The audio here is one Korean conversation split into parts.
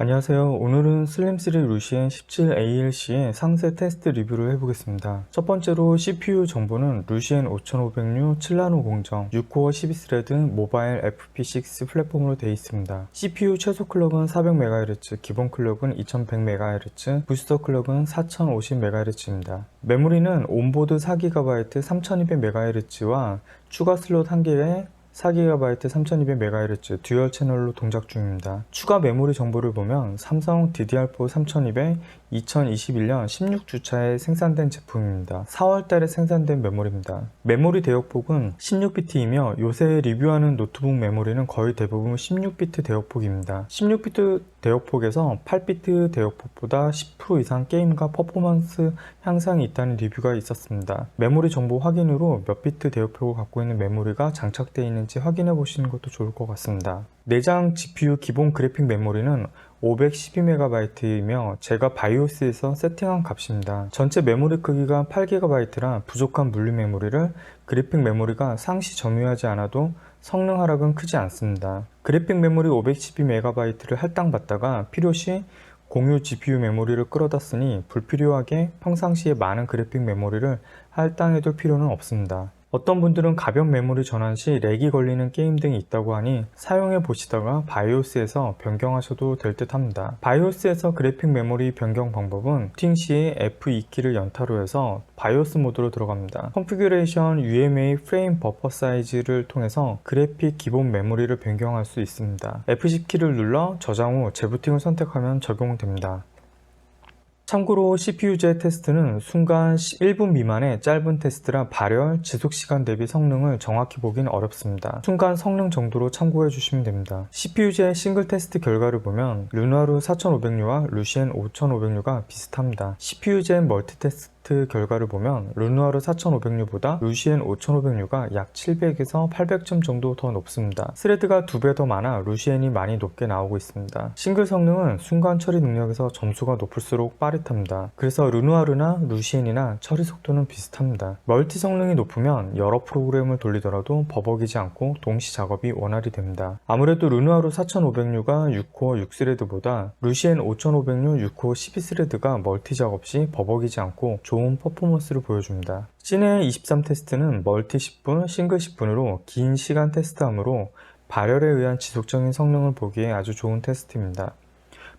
안녕하세요. 오늘은 슬림3 루시엔 17ALC의 상세 테스트 리뷰를 해보겠습니다. 첫 번째로 CPU 정보는 루시엔 5506 7나노 공정 6코어 12스레드 모바일 FP6 플랫폼으로 되어 있습니다. CPU 최소 클럭은 400MHz, 기본 클럭은 2100MHz, 부스터 클럭은 4050MHz입니다. 메모리는 온보드 4GB 3200MHz와 추가 슬롯 1개에 4GB 3200MHz 듀얼 채널로 동작 중입니다. 추가 메모리 정보를 보면 삼성 DDR4 3200 2021년 16주차에 생산된 제품입니다. 4월달에 생산된 메모리입니다. 메모리 대역폭은 16비트이며 요새 리뷰하는 노트북 메모리는 거의 대부분 16비트 대역폭입니다. 16비트 대역폭에서 8비트 대역폭보다 10% 이상 게임과 퍼포먼스 향상이 있다는 리뷰가 있었습니다. 메모리 정보 확인으로 몇 비트 대역폭을 갖고 있는 메모리가 장착되어 있는지 확인해 보시는 것도 좋을 것 같습니다. 내장 GPU 기본 그래픽 메모리는 512MB이며 제가 바이오스에서 세팅한 값입니다. 전체 메모리 크기가 8GB라 부족한 물리 메모리를 그래픽 메모리가 상시 점유하지 않아도 성능 하락은 크지 않습니다. 그래픽 메모리 512MB를 할당받다가 필요시 공유 GPU 메모리를 끌어다 쓰니 불필요하게 평상시에 많은 그래픽 메모리를 할당해둘 필요는 없습니다. 어떤 분들은 가변 메모리 전환 시 렉이 걸리는 게임 등이 있다고 하니 사용해 보시다가 바이오스에서 변경하셔도 될 듯 합니다. 바이오스에서 그래픽 메모리 변경 방법은 부팅 시에 F2키를 연타로 해서 바이오스 모드로 들어갑니다. 컨피규레이션 UMA 프레임 버퍼 사이즈를 통해서 그래픽 기본 메모리를 변경할 수 있습니다. F10키를 눌러 저장 후 재부팅을 선택하면 적용됩니다. 참고로 CPU제 테스트는 순간 1분 미만의 짧은 테스트라 발열, 지속시간 대비 성능을 정확히 보긴 어렵습니다. 순간 성능 정도로 참고해 주시면 됩니다. CPU제 싱글 테스트 결과를 보면 르나루 4500U와 루시엔 5500U가 비슷합니다. CPU제 멀티 테스트 결과를 보면 르누아르 4500U보다 루시엔 5500U가 약 700에서 800점 정도 더 높습니다. 스레드가 2배 더 많아 루시엔이 많이 높게 나오고 있습니다. 싱글 성능은 순간 처리 능력에서 점수가 높을수록 빠릿합니다. 그래서 르누아르나 루시엔이나 처리 속도는 비슷합니다. 멀티 성능이 높으면 여러 프로그램을 돌리더라도 버벅이지 않고 동시 작업이 원활히 됩니다. 아무래도 르누아르 4500U가 6코어 6스레드보다 루시엔 5500U 6코어 12스레드가 멀티 작업 시 버벅이지 않고 좋은 퍼포먼스를 보여줍니다. 시내 23 테스트는 멀티 10분, 싱글 10분으로 긴 시간 테스트하므로 발열에 의한 지속적인 성능을 보기에 아주 좋은 테스트입니다.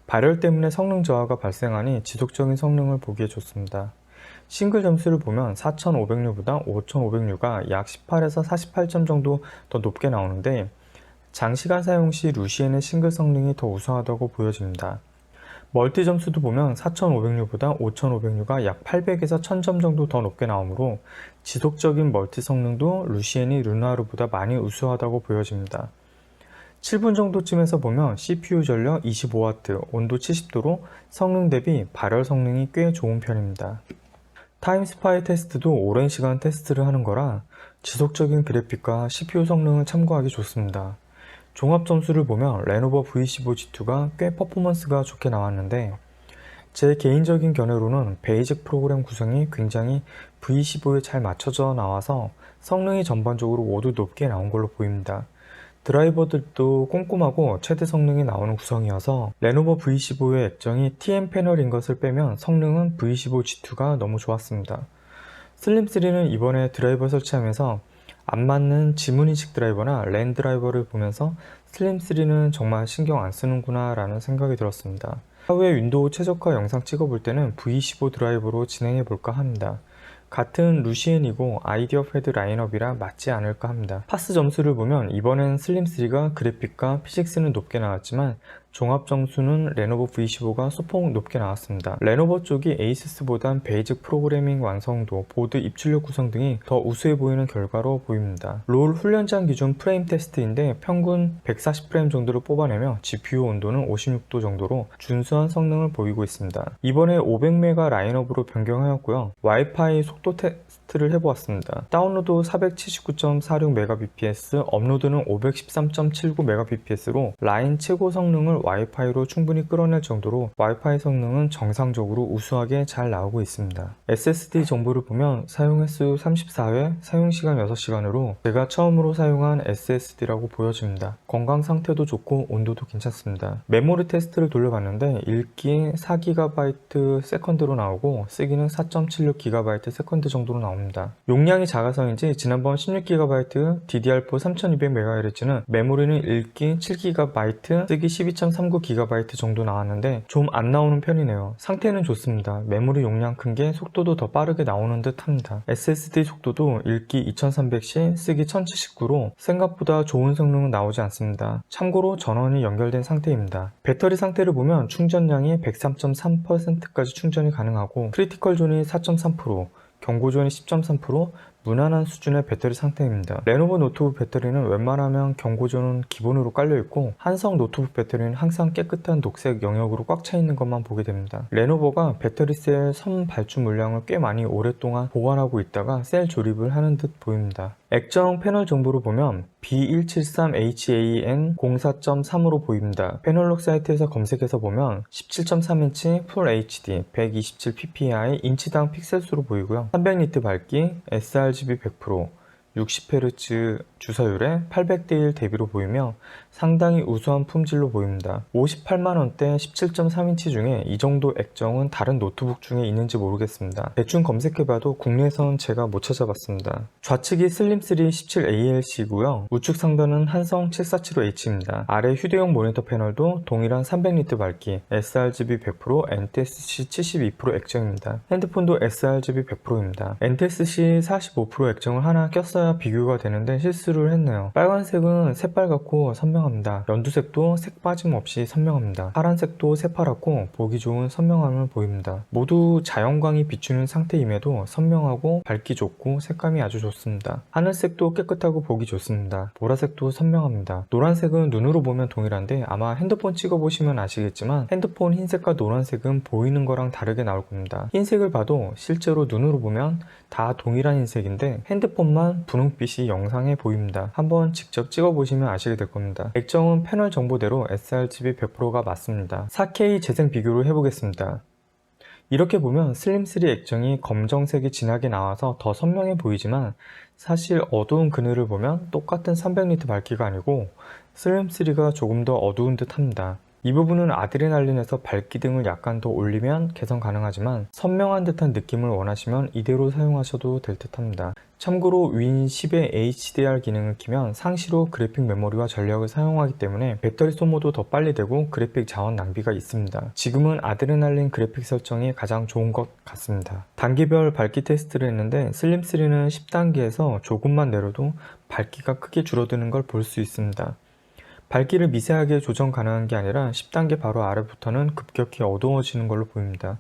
발열 때문에 성능 저하가 발생하니 지속적인 성능을 보기에 좋습니다. 싱글 점수를 보면 4500U보다 5500U가 약 18에서 48점 정도 더 높게 나오는데 장시간 사용 시 루시엔의 싱글 성능이 더 우수하다고 보여집니다. 멀티 점수도 보면 4500U보다 5500U가 약 800에서 1000점 정도 더 높게 나오므로 지속적인 멀티 성능도 루시엔이 르누아르보다 많이 우수하다고 보여집니다. 7분 정도쯤에서 보면 CPU 전력 25W, 온도 70도로 성능 대비 발열 성능이 꽤 좋은 편입니다. 타임스파이 테스트도 오랜 시간 테스트를 하는 거라 지속적인 그래픽과 CPU 성능을 참고하기 좋습니다. 종합 점수를 보면 레노버 V15G2가 꽤 퍼포먼스가 좋게 나왔는데 제 개인적인 견해로는 베이직 프로그램 구성이 굉장히 V15에 잘 맞춰져 나와서 성능이 전반적으로 모두 높게 나온 걸로 보입니다. 드라이버들도 꼼꼼하고 최대 성능이 나오는 구성이어서 레노버 V15의 액정이 TN 패널인 것을 빼면 성능은 V15G2가 너무 좋았습니다. 슬림3는 이번에 드라이버 설치하면서 안 맞는 지문인식 드라이버나 랜 드라이버를 보면서 슬림3는 정말 신경 안 쓰는구나 라는 생각이 들었습니다. 차후에 윈도우 최적화 영상 찍어볼 때는 V15 드라이버로 진행해 볼까 합니다. 같은 루시엔이고 아이디어 패드 라인업이라 맞지 않을까 합니다. 파스 점수를 보면 이번엔 슬림3가 그래픽과 피직스는 높게 나왔지만 종합 점수는 레노버 V15가 소폭 높게 나왔습니다. 레노버 쪽이 에이스스보단 베이직 프로그래밍 완성도, 보드 입출력 구성 등이 더 우수해 보이는 결과로 보입니다. 롤 훈련장 기준 프레임 테스트인데 평균 140프레임 정도를 뽑아내며 GPU 온도는 56도 정도로 준수한 성능을 보이고 있습니다. 이번에 500메가 라인업으로 변경하였고요. 와이파이 속도 테스트를 해보았습니다. 다운로드 479.46Mbps, 업로드는 513.79Mbps로 라인 최고 성능을 와이파이로 충분히 끌어낼 정도로 와이파이 성능은 정상적으로 우수하게 잘 나오고 있습니다. SSD 정보를 보면 사용 횟수 34회, 사용시간 6시간으로 제가 처음으로 사용한 SSD라고 보여집니다. 건강 상태도 좋고 온도도 괜찮습니다. 메모리 테스트를 돌려봤는데 읽기 4GB 세컨드로 나오고 쓰기는 4.76GB 세컨드 정도로 나옵니다. 용량이 작아서인지 지난번 16GB DDR4 3200MHz는 메모리는 읽기 7GB, 쓰기 12.39GB 정도 나왔는데 좀 안 나오는 편이네요. 상태는 좋습니다. 메모리 용량 큰 게 속도도 더 빠르게 나오는 듯 합니다. SSD 속도도 읽기 2300C, 쓰기 1079로 생각보다 좋은 성능은 나오지 않습니다. 참고로 전원이 연결된 상태입니다. 배터리 상태를 보면 충전량이 103.3%까지 충전이 가능하고 크리티컬 존이 4.3%, 경고존이 10.3%, 무난한 수준의 배터리 상태입니다. 레노버 노트북 배터리는 웬만하면 경고존은 기본으로 깔려있고 한성 노트북 배터리는 항상 깨끗한 녹색 영역으로 꽉 차 있는 것만 보게 됩니다. 레노버가 배터리 셀선 발주 물량을 꽤 많이 오랫동안 보관하고 있다가 셀 조립을 하는 듯 보입니다. 액정 패널 정보를 보면 B173HAN04.3으로 보입니다. 패널록 사이트에서 검색해서 보면 17.3인치 풀 HD 127ppi 인치당 픽셀 수로 보이고요. 300니트 밝기, sRGB 100%, 60Hz 주사율에 800대 1 대비로 보이며 상당히 우수한 품질로 보입니다. 58만원대 17.3인치 중에 이 정도 액정은 다른 노트북 중에 있는지 모르겠습니다. 대충 검색해봐도 국내선 제가 못 찾아봤습니다. 좌측이 슬림3 17ALC고요. 우측 상단은 한성 7475H입니다. 아래 휴대용 모니터 패널도 동일한 300니트 밝기, sRGB 100%, NTSC 72% 액정입니다. 핸드폰도 sRGB 100%입니다. NTSC 45% 액정을 하나 꼈어야 비교가 되는데 실수 를 했네요. 빨간색은 새빨갛고 선명합니다. 연두색도 색 빠짐없이 선명합니다. 파란색도 새파랗고 보기 좋은 선명함을 보입니다. 모두 자연광이 비추는 상태임에도 선명하고 밝기 좋고 색감이 아주 좋습니다. 하늘색도 깨끗하고 보기 좋습니다. 보라색도 선명합니다. 노란색은 눈으로 보면 동일한데 아마 핸드폰 찍어보시면 아시겠지만 핸드폰 흰색과 노란색은 보이는 거랑 다르게 나올 겁니다. 흰색을 봐도 실제로 눈으로 보면 다 동일한 흰색인데 핸드폰만 분홍빛이 영상에 보입니다. 한번 직접 찍어보시면 아시게 될 겁니다. 액정은 패널 정보대로 sRGB 100%가 맞습니다. 4K 재생 비교를 해보겠습니다. 이렇게 보면 슬림3 액정이 검정색이 진하게 나와서 더 선명해 보이지만 사실 어두운 그늘을 보면 똑같은 300니트 밝기가 아니고 슬림3가 조금 더 어두운 듯 합니다. 이 부분은 아드레날린에서 밝기 등을 약간 더 올리면 개선 가능하지만 선명한 듯한 느낌을 원하시면 이대로 사용하셔도 될 듯 합니다. 참고로 윈 10의 HDR 기능을 키면 상시로 그래픽 메모리와 전력을 사용하기 때문에 배터리 소모도 더 빨리 되고 그래픽 자원 낭비가 있습니다. 지금은 아드레날린 그래픽 설정이 가장 좋은 것 같습니다. 단계별 밝기 테스트를 했는데 슬림3는 10단계에서 조금만 내려도 밝기가 크게 줄어드는 걸 볼 수 있습니다. 밝기를 미세하게 조정 가능한 게 아니라 10단계 바로 아래부터는 급격히 어두워지는 걸로 보입니다.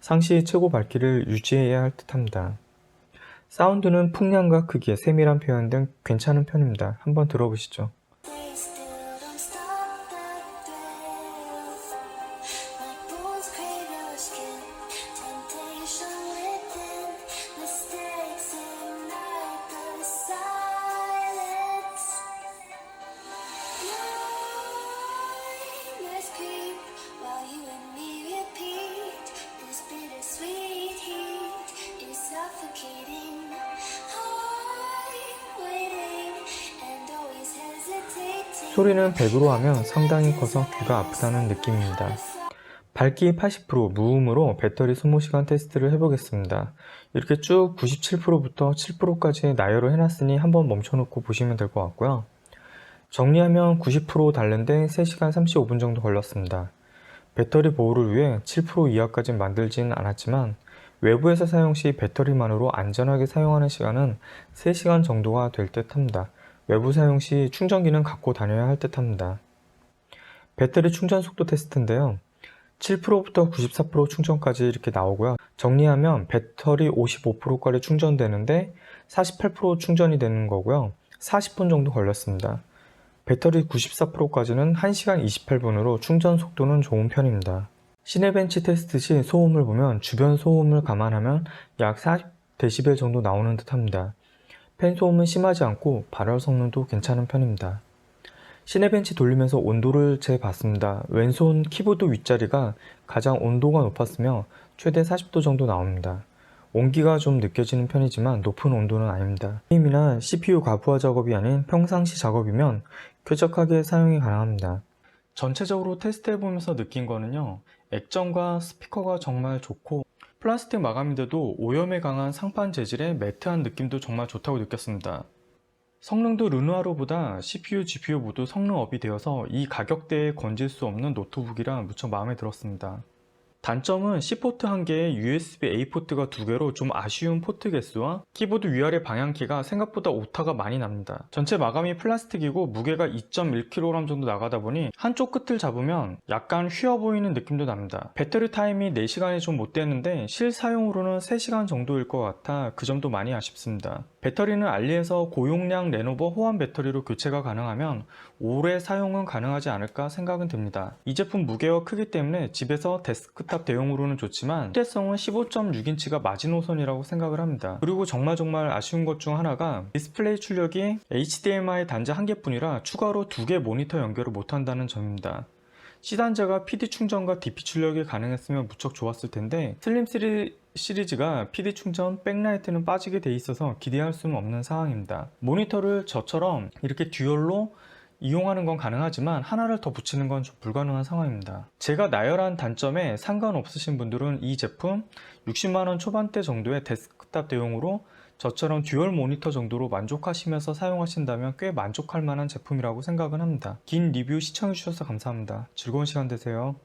상시 최고 밝기를 유지해야 할 듯합니다. 사운드는 풍량과 크기, 세밀한 표현 등 괜찮은 편입니다. 한번 들어보시죠. 소리는 100으로 하면 상당히 커서 귀가 아프다는 느낌입니다. 밝기 80% 무음으로 배터리 소모 시간 테스트를 해보겠습니다. 이렇게 쭉 97%부터 7%까지 나열을 해놨으니 한번 멈춰놓고 보시면 될 것 같고요. 정리하면 90% 달는데 3시간 35분 정도 걸렸습니다. 배터리 보호를 위해 7% 이하까지 만들지는 않았지만 외부에서 사용 시 배터리만으로 안전하게 사용하는 시간은 3시간 정도가 될 듯 합니다. 외부 사용 시 충전기는 갖고 다녀야 할 듯 합니다. 배터리 충전 속도 테스트인데요. 7%부터 94% 충전까지 이렇게 나오고요. 정리하면 배터리 55%까지 충전되는데 48% 충전이 되는 거고요. 40분 정도 걸렸습니다. 배터리 94%까지는 1시간 28분으로 충전 속도는 좋은 편입니다. 시네벤치 테스트 시 소음을 보면 주변 소음을 감안하면 약 40dB 정도 나오는 듯 합니다. 팬 소음은 심하지 않고 발열 성능도 괜찮은 편입니다. 시네벤치 돌리면서 온도를 재봤습니다. 왼손 키보드 윗자리가 가장 온도가 높았으며 최대 40도 정도 나옵니다. 온기가 좀 느껴지는 편이지만 높은 온도는 아닙니다. 게임이나 CPU 가부화 작업이 아닌 평상시 작업이면 쾌적하게 사용이 가능합니다. 전체적으로 테스트해보면서 느낀 거는요. 액정과 스피커가 정말 좋고 플라스틱 마감인데도 오염에 강한 상판 재질의 매트한 느낌도 정말 좋다고 느꼈습니다. 성능도 르누아르보다 CPU, GPU 모두 성능업이 되어서 이 가격대에 건질 수 없는 노트북이라 무척 마음에 들었습니다. 단점은 C포트 1개에 USB-A 포트가 2개로 좀 아쉬운 포트 개수와 키보드 위아래 방향키가 생각보다 오타가 많이 납니다. 전체 마감이 플라스틱이고 무게가 2.1kg 정도 나가다 보니 한쪽 끝을 잡으면 약간 휘어 보이는 느낌도 납니다. 배터리 타임이 4시간이 좀못 됐는데 실사용으로는 3시간 정도일 것 같아 그 점도 많이 아쉽습니다. 배터리는 알리에서 고용량 레노버 호환 배터리로 교체가 가능하면 오래 사용은 가능하지 않을까 생각은 듭니다. 이 제품 무게와 크기 때문에 집에서 데스크 탑 대용으로는 좋지만 휴대성은 15.6인치가 마지노선이라고 생각을 합니다. 그리고 정말 정말 아쉬운 것 중 하나가 디스플레이 출력이 HDMI 단자 한 개뿐이라 추가로 두 개 모니터 연결을 못한다는 점입니다. C단자가 PD 충전과 DP 출력이 가능했으면 무척 좋았을 텐데 슬림 시리, 시리즈가 PD 충전, 백라이트는 빠지게 돼 있어서 기대할 수는 없는 상황입니다. 모니터를 저처럼 이렇게 듀얼로 이용하는 건 가능하지만 하나를 더 붙이는 건 좀 불가능한 상황입니다. 제가 나열한 단점에 상관없으신 분들은 이 제품 60만원 초반대 정도의 데스크탑 대용으로 저처럼 듀얼 모니터 정도로 만족하시면서 사용하신다면 꽤 만족할 만한 제품이라고 생각은 합니다. 긴 리뷰 시청해주셔서 감사합니다. 즐거운 시간 되세요.